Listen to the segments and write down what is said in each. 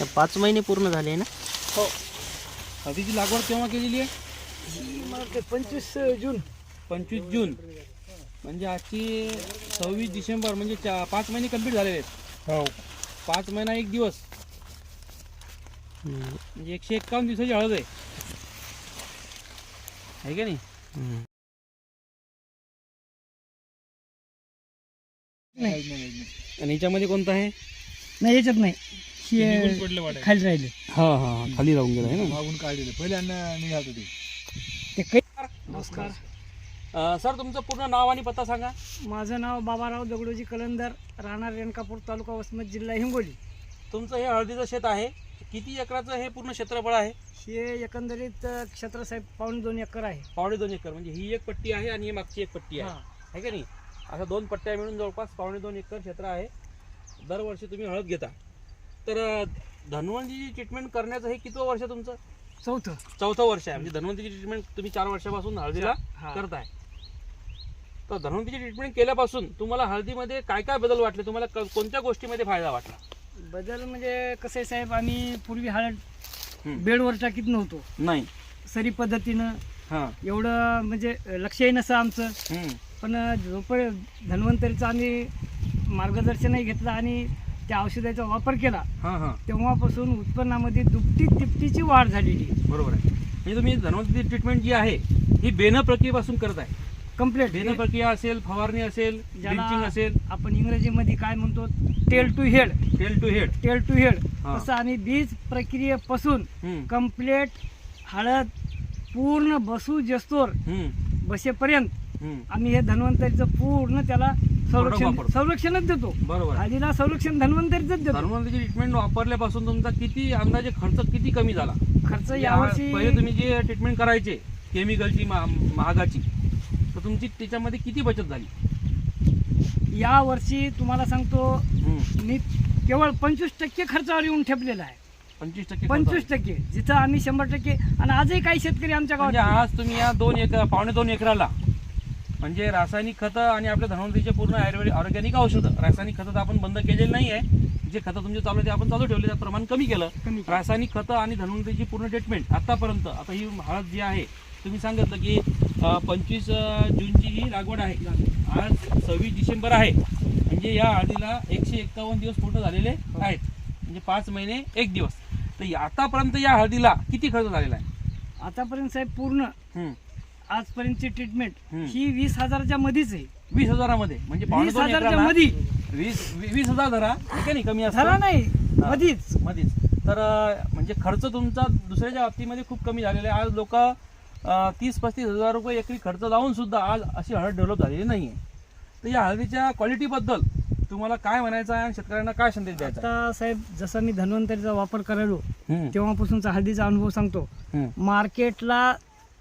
तर पाच महिने पूर्ण झाले ना? हो. हळदीची लागवड केव्हा केलेली आहे? पंचवीस जून. पंचवीस जून. म्हणजे आजची सव्वीस डिसेंबर म्हणजे चा पाच महिने कंप्लीट झालेले आहेत. हो. पाच महिना एक दिवस. हम्म. म्हणजे एकशे एक्कावन्न दिवसाची हळद आहे. आहे का नाही? हम्म. आणि याच्यामध्ये कोणतं आहे? नाही याच्यात नाही. हे खाली राहिले. हा हा हा. खाली राहून गेलं आहे ना? मागून काढलेले. पहिले अन्न निघाल होते ते काही नमस्कार. अं, सर तुमचं पूर्ण नाव आणि पत्ता सांगा. माझं नाव बाबाराव दगडोजी कलंदर राहणार रेणकापूर तालुका वसमत जिल्हा हिंगोली. तुमचं हे हळदीचं शेत आहे. किती एकराचं हे पूर्ण क्षेत्रफळ आहे? हे एकंदरीत अ, क्षेत्र साहेब पावणे दोन एकर आहे. पावणे दोन एकर. म्हणजे ही एक पट्टी आहे आणि ही मागची एक पट्टी आहे. हा. आहे का नाही? अशा दोन पट्ट्या मिळून जवळपास पावणे दोन एकर क्षेत्र आहे. दरवर्षी तुम्ही हळद घेता. तर धन्वंतीची ट्रीटमेंट करण्याचं हे कितवं वर्ष आहे तुमचं? चौथं. चौथं वर्ष आहे. म्हणजे धन्वंतीची ट्रीटमेंट तुम्ही चार वर्षापासून हळदीला हा. करताय. तर धन्वंतीची ट्रीटमेंट केल्यापासून तुम्हाला हळदीमध्ये काय काय बदल वाटले? तुम्हाला क- कोणत्या गोष्टीमध्ये फायदा वाटला? बदल म्हणजे कसं आहे साहेब आम्ही पूर्वी हळद हम्म. बेडवर टाकीत नव्हतो. नाही. सरी पद्धतीनं. हां. एवढं म्हणजे लक्षही नसं आमचं. पण जोप धन्वंतरीचं आम्ही मार्गदर्शनही घेतलं आणि त्या औषधाचा वापर केला. हां हां. तेव्हापासून उत्पन्नामध्ये दुपटी तिपटीची वाढ झालेली बरोबर आहे. म्हणजे तुम्ही धन्वंतीची ट्रीटमेंट जी आहे ही बेन प्रक्रियेपासून करत आहे. कंप्लीट बेन प्रक्रिया असेल फवारणी असेल ज्याला असेल. आपण इंग्रजीमध्ये काय म्हणतो? Tail to head tail to head tail to head हा. तसं आम्ही बीज प्रक्रियेपासून कंप्लीट हळद पूर्ण बसू जस्तोर बसेपर्यंत आम्ही हे धन्वंतरीचं पूर्ण त्याला संरक्षण वापरतो. संरक्षणच देतो बरोबर आहे. हळदीला संरक्षण धन्वंतरीच देतो धन्वंतीची ट्रीटमेंट वापरल्यापासून तुमचा किती अंदाजे खर्च किती कमी झाला खर्च या- यावर्षी पहिले तुम्ही जे ट्रीटमेंट करायचे केमिकलची महागाची तर तुमची त्याच्यामध्ये किती बचत झाली या वर्षी तुम्हाला सांगतो. मी केवळ पंचवीस टक्के खर्चावर येऊन ठेपलेला आहे पंचवीस टक्के खर्च पंचवीस. टक्के जिथं आम्ही शंभर टक्के आणि आजही काही शेतकरी आमच्या म्हणजे गावात आज तुम्ही या दोन एकर पावणे दोन एकराला म्हणजे रासायनिक खतं आणि आपल्या धन्वंतीचे पूर्ण आयुर्वेदिक ऑर्गॅनिक औषधं रासायनिक खतं तर आपण बंद केलेली नाही आहे जे खतं तुमचे चालू आहे ते आपण चालू ठेवले त्यात प्रमाण कमी केलं. रासायनिक खतं आणि धन्वंतीची पूर्ण ट्रीटमेंट आतापर्यंत आता ही हळद जी आहे तुम्ही सांगितलं की पंचवीस जूनची ही लागवड आहे. आज सव्वीस डिसेंबर आहे. म्हणजे या हळदीला एकशे एक्कावन्न दिवस पूर्ण झालेले आहेत. म्हणजे पाच महिने एक दिवस. तर आतापर्यंत या हळदीला किती खर्च झालेला आहे? आतापर्यंत साहेब पूर्ण. आजपर्यंतची ट्रीटमेंट. ही वीस हजाराच्या मध्येच आहे. वीस हजारामध्ये. म्हणजे पावणे वीस दोन हजारच्या एकराला मध्ये वीस वी- वीस हजार धरा. ठीक आहे नाही? कमी धरा नाही. मधीच. मध्येच तर अं, म्हणजे खर्च तुमचा दुसऱ्याच्या बाबतीमध्ये खूप कमी झालेला आहे. आज लोक तीस पस्तीस हजार रुपये एकरी खर्च लावून सुद्धा आज अशी हळद डेव्हलप झालेली नाही आहे तर या हळदीच्या क्वालिटीबद्दल तुम्हाला काय म्हणायचं आहे आणि शेतकऱ्यांना काय संदेश द्यायचा? आता साहेब जसा मी धन्वंतरीचा वापर करायलो हम्म, तेव्हापासूनचा हळदीचा अनुभव सांगतो. हम्म. मार्केटला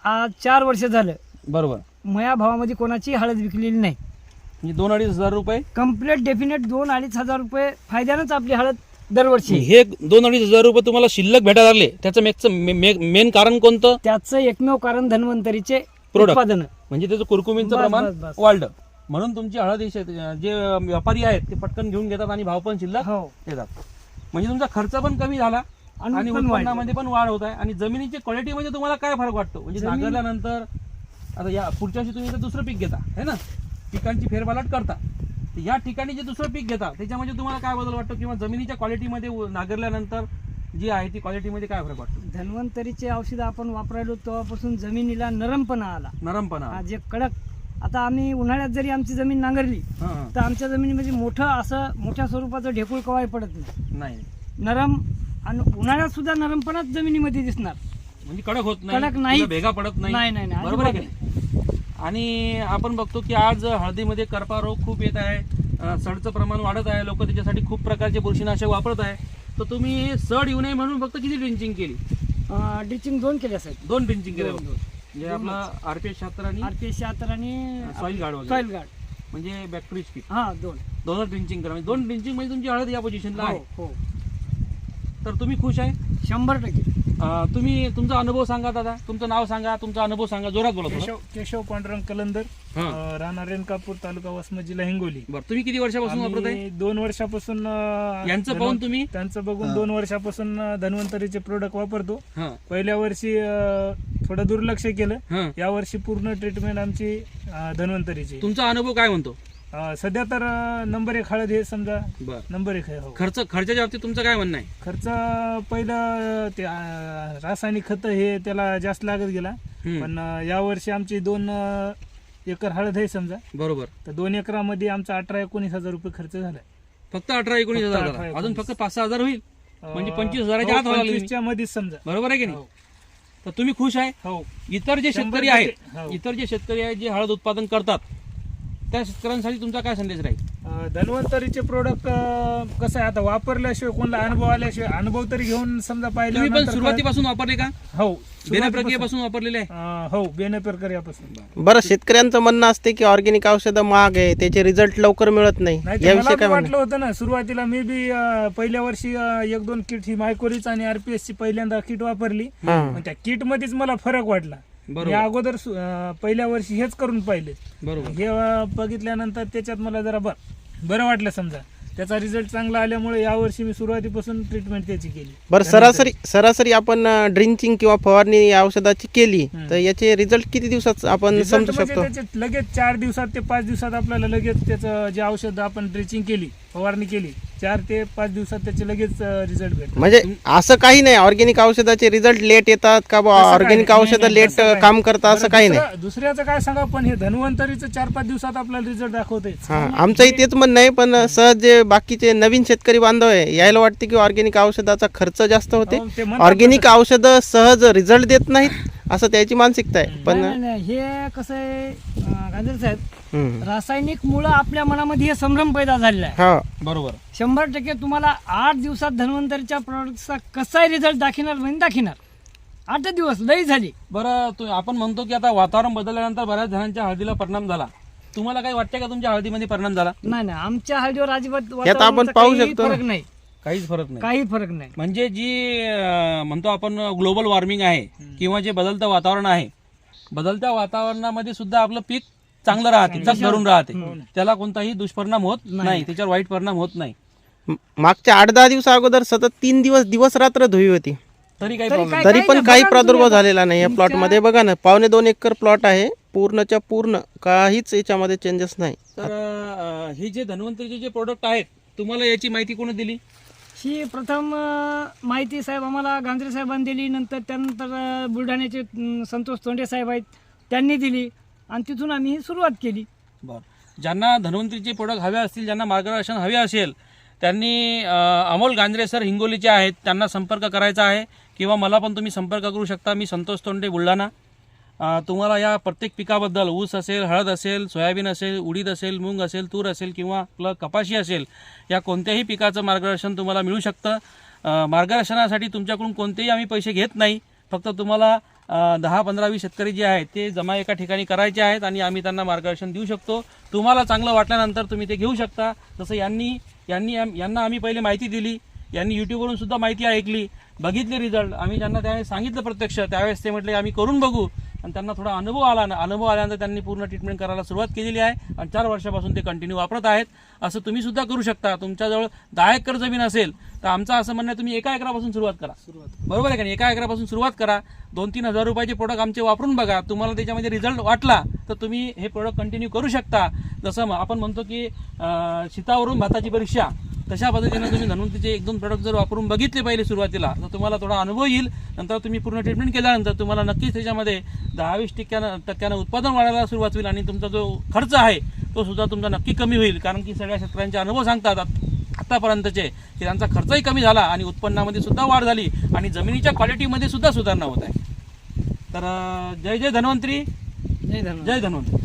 आज चार वर्ष झालं. बरोबर. मया भावामध्ये कोणाची हळद विकलेली नाही. म्हणजे दोन अडीच हजार रुपये? कंप्लीट डेफिनेट दोन अडीच हजार रुपये फायद्यानंच आपली हळद दरवर्षी. हे दोन अडीच हजार रुपये तुम्हाला शिल्लक भेटायला लागले. त्याचं मेकचं मेन कारण कोणतं? त्याचं एकमेव कारण धन्वंतरीचे. उत्पादन. म्हणजे त्याचं कुरकुमींचं बस, प्रमाण बस, बस. वाढलं. म्हणून तुमची हळद ही शेत- जे व्यापारी आहेत ते पटकन घेऊन घेतात आणि भाव पण शिल्लक हो. देतात. म्हणजे तुमचा खर्च पण कमी झाला. आणि आणि उत्पन्न उत्पन्नामध्ये पण वाढ होत आहे. आणि जमिनीची क्वालिटीमध्ये तुम्हाला काय फरक वाटतो? म्हणजे जमीन- नांगरल्यानंतर आता या पुढच्या वर्षी तुम्ही इथं दुसरं पीक घेता है ना? पिकांची फेरबालट करता. तर या ठिकाणी जे दुसरं पीक घेता त्याच्यामध्ये तुम्हाला काय बदल वाटतो? किंवा जमिनीच्या क्वालिटीमध्ये उ- नांगरल्यानंतर जी आहे ती क्वालिटीमध्ये काय फरक वाटतो? धन्वंतरीचे औषध आपण वापरायलो तेव्हापासून जमिनीला नरमपणा आला. नरमपणा हा, जे कडक आता आम्ही उन्हाळ्यात जरी आमची जमीन नांगरली हां, हां. तर आमच्या जमिनीमध्ये मोठं असं मोठ्या स्वरूपाचं ढेकूळ कवाय पडत नाही. नाही. नरम आणि उन्हाळ्यात सुद्धा नरमपणाच जमिनीमध्ये दिसणार. म्हणजे कडक होत कडक नाही. तिला भेगा पडत नाही. नाही, नाही, नाही, बरोबर आहे की नाही? आणि आपण बघतो की आज हळदीमध्ये करपा रोग खूप येत आहे. अं, सडचं प्रमाण वाढत आहे. लोक त्याच्यासाठी खूप प्रकारचे बुरशीनाशक वापरत आहे. तर तुम्ही सड येऊ नये म्हणून फक्त किती ड्रिंचिंग केली? ड्रिचिंग दोन केले साहेब. दोन ड्रिंचिंग केले दोन, फक्त. दोन. म्हणजे आपलं आरपीएस शहात्तर आणि आर पी शहात्तर आणि सॉईल गार्ड वगैरे. Soil guard. म्हणजे बॅक्टेरिया किट हा दोन. दोनच ड्रिंचिंग करा. म्हणजे दोन ड्रिंचिंग म्हणजे तुमची हळद या पोझिशनला हो आहे. हो. तर तुम्ही खुश आहे? शंभर टक्के. अं, तुम्ही तुमचा अनुभव सांगा दादा. तुमचं नाव सांगा तुमचा अनुभव सांगा. जोरात बोला थोडं. केशव केशव पांडुरंग कलंदर हा. अं, राहणार रेणकापूर तालुका वसमत जिल्हा हिंगोली. बरं तुम्ही किती वर्षापासून वापरत आहे आम्ही दोन वर्षापासून अं, यांचं पाहून तुम्ही? त्यांचं बघून दोन वर्षापासून अं, धन्वंतरीचे प्रोडक्ट वापरतो. हा. पहिल्या वर्षी अं, थोडं दुर्लक्ष केलं. हा. या वर्षी पूर्ण ट्रीटमेंट आमची अं, धन्वंतरीची. तुमचा अनुभव काय म्हणतो? अं, सध्या तर अं, नंबर एक हळद हे समजा बर. नंबर एक आहे हो. खर्च खर्चाच्या बाबतीत तुमचं काय म्हणणं आहे? खर्च पहिलं ते अं, रासायनिक खत हे त्याला जास्त लागत गेला. हम्म, पण अं, यावर्षी आमची दोन अं, एकर हळद आहे समजा. बरोबर. तर दोन एकरामध्ये आमचा अठरा एकोणीस हजार रुपये खर्च झाला. फक्त अठरा एकोणीस फक्त हजार झाला. अजून. फक्त पाच सहा हजार होईल. म्हणजे पंचवीस हजाराच्या हो, आत व्हायला लागली. पंचवीसच्या मध्येच समजा. बरोबर आहे की नाही? हो. तर तुम्ही खुश आहे? हो. इतर जे शंभर शेतकरी आहेत हो. इतर जे शेतकरी आहेत जे हळद उत्पादन करतात त्या शेतकऱ्यांसाठी तुमचा काय संदेश राहील? अं, धन्वंतरीचे प्रोडक्ट कसं आहे? आता वापरल्याशिवाय कोणाला अनुभव आल्याशिवाय अनुभव तरी घेऊन समजा पाहिजे तुम्ही पण सुरुवातीपासून वापरले का? हो बिना प्रक्रियेपासून वापरलेले आहे? अं, हो बेने प्रक्रियापासून बरं शेतकऱ्यांचं म्हणणं असते की ऑर्गॅनिक औषधं महाग आहे त्याचे रिझल्ट लवकर मिळत नाही. याविषयी काय म्हणणं? वाटलं होतं ना सुरुवातीला मी बी अं, पहिल्या वर्षी अं, एक दोन किट ही मायकोरीच आणि आरपीएस ची पहिल्यांदा किट वापरली. हा. त्या किट मध्येच मला फरक वाटला. मी अगोदर सु- अं, पहिल्या वर्षी हेच करून पाहिले. बरोबर. हे अं, बघितल्यानंतर त्याच्यात मला जरा बर बरं वाटलं समजा. त्याचा रिझल्ट चांगला आल्यामुळे यावर्षी मी सुरुवातीपासून ट्रीटमेंट त्याची केली. बरं सरासरी सरासरी आपण ड्रिंचिंग किंवा फवारणी या औषधाची केली. तर याचे रिझल्ट किती दिवसात आपण Result समजू म्हणजे शकतो? त्याचे लगेच चार दिवसात ते पाच दिवसात आपल्याला लगेच त्याचं जे औषध आपण ड्रिचिंग केली फवारणी केली चार ते पाच दिवसात त्याचे लगेच रिझल्ट भेटतात. म्हणजे असं काही नाही ऑर्गॅनिक औषधाचे रिझल्ट लेट येतात का ऑर्गॅनिक. औषधं लेट काम करतात असं काही नाही. दुसऱ्याचं काय सांगा पण हे धन्वंतरीचं चार पाच दिवसात आपल्याला रिझल्ट दाखवते आमचंही तेच म्हणणं आहे पण सहज जे बाकीचे नवीन शेतकरी बांधव आहे यायला वाटते की ऑर्गॅनिक औषधाचा खर्च जास्त होते ऑर्गॅनिक औषधं सहज रिझल्ट देत नाहीत. असं त्याची मानसिकता आहे पण नाही, नाही, नाही. हे कसं आहे अं, साहेब हम्म. रासायनिक मुळे आपल्या मनामध्ये हे संभ्रम पैदा झालेला आहे. हा. बरोबर. शंभर टक्के तुम्हाला आठ दिवसात धन्वंतरीच्या प्रॉडक्टचा कसाही रिझल्ट दाखिणार म्हणजे दाखिणार. आठ दिवस लई झाली. बरं तू आपण म्हणतो की आता वातावरण बदलल्यानंतर बऱ्याच जणांच्या हळदीला परिणाम झाला. तुम्हाला काही वाटते का तुमच्या हळदीमध्ये परिणाम झाला? नाही नाही आमच्या हळदीवर अजिबात आपण पाहू काही शकतो. फरक नाही. काहीच फरक नाही. काही फरक नाही. म्हणजे जी अं, म्हणतो आपण ग्लोबल वॉर्मिंग आहे किंवा जे बदलतं वातावरण आहे बदलत्या वातावरणामध्ये सुद्धा आपलं पीक चांगलं राहते धरून राहते. त्याला कोणताही दुष्परिणाम होत नाही. त्याच्यावर वाईट परिणाम होत नाही. म- मागच्या आठ दहा दिवसा अगोदर सतत तीन दिवस दिवस रात्र धुई होती. तरी काही तरी पण काही प्रादुर्भाव झालेला नाही या प्लॉटमध्ये बघा ना पावणे दोन एकर प्लॉट आहे पूर्णच्या पूर्ण काहीच याच्यामध्ये चेंजेस नाही. तर अं, हे जे धन्वंतरीचे जे प्रोडक्ट आहेत तुम्हाला याची माहिती कोणी दिली? ही प्रथम माहिती साहेब आम्हाला गांजरे साहेबांनी दिली नंतर त्यानंतर बुलढाण्याचे संतोष तोंडे साहेब आहेत त्यांनी दिली आणि तिथून आम्ही ही सुरुवात केली. बरं. ज्यांना धन्वंतरीचे प्रोडक्ट हवे असतील ज्यांना मार्गदर्शन हवे असेल त्यांनी अमोल गांजरे सर हिंगोलीचे आहेत त्यांना संपर्क करायचा आहे किंवा मला पण तुम्ही संपर्क करू शकता. मी संतोष तोंडे बुलढाणा. तुम्हाला या प्रत्येक पिकाबद्दल ऊस असेल हळद असेल सोयाबीन असेल उडीद असेल मूग असेल तूर असेल किंवा आपलं कपाशी असेल या कोणत्याही पिकाचं मार्गदर्शन तुम्हाला मिळू शकतं. मार्गदर्शनासाठी तुमच्याकडून कोणतेही आम्ही पैसे घेत नाही. फक्त तुम्हाला दहा पंधरा वीस शेतकरी जे आहेत ते जमा एका ठिकाणी करायचे आहेत आणि आम्ही त्यांना मार्गदर्शन देऊ शकतो. तुम्हाला चांगलं वाटल्यानंतर तुम्ही ते घेऊ शकता. जसं यांनी यांनी यांना आम्ही पहिले माहिती दिली. यांनी यूट्यूबवरून सुद्धा माहिती ऐकली. बघितले रिझल्ट आम्ही ज्यांना त्यावेळेस सांगितलं प्रत्यक्ष त्यावेळेस ते म्हटले आम्ही करून बघू. आणि त्यांना थोडा अनुभव आला ना अनुभव आल्यानंतर त्यांनी पूर्ण ट्रीटमेंट करायला सुरुवात केलेली आहे आणि चार वर्षापासून ते कंटिन्यू वापरत आहेत. असं तुम्ही सुद्धा करू शकता. तुमच्याजवळ दहा एकर जमीन असेल तर आमचं असं म्हणणं आहे तुम्ही एका एकरापासून सुरुवात करा. बरोबर आहे का नाही? एका एकरापासून सुरुवात करा. दोन तीन हजार रुपयाचे प्रोडक्ट आमचे वापरून बघा. तुम्हाला त्याच्यामध्ये रिझल्ट वाटला तर तुम्ही हे प्रोडक्ट कंटिन्यू करू शकता. जसं आपण म्हणतो की शीतावरून भाताची परीक्षा. तशा पद्धतीनं तुम्ही धन्वंतीचे एक दोन प्रोडक्ट जर वापरून बघितले पहिले सुरुवातीला तर तुम्हाला थोडा अनुभव येईल. नंतर तुम्ही पूर्ण ट्रीटमेंट केल्यानंतर तुम्हाला नक्कीच त्याच्यामध्ये दहा वीस टक्क्यानं टक्क्यानं उत्पादन वाढायला सुरुवात होईल आणि तुमचा जो खर्च आहे तो सुद्धा तुमचा नक्की कमी होईल. कारण की सगळ्या शेतकऱ्यांचे अनुभव सांगतात आत- आतापर्यंतचे की त्यांचा खर्चही कमी झाला आणि उत्पन्नामध्ये सुद्धा वाढ झाली आणि जमिनीच्या क्वालिटीमध्ये सुद्धा सुधारणा होत आहे. तर जय जय धन्वंतरी. जय धन्वंतरी.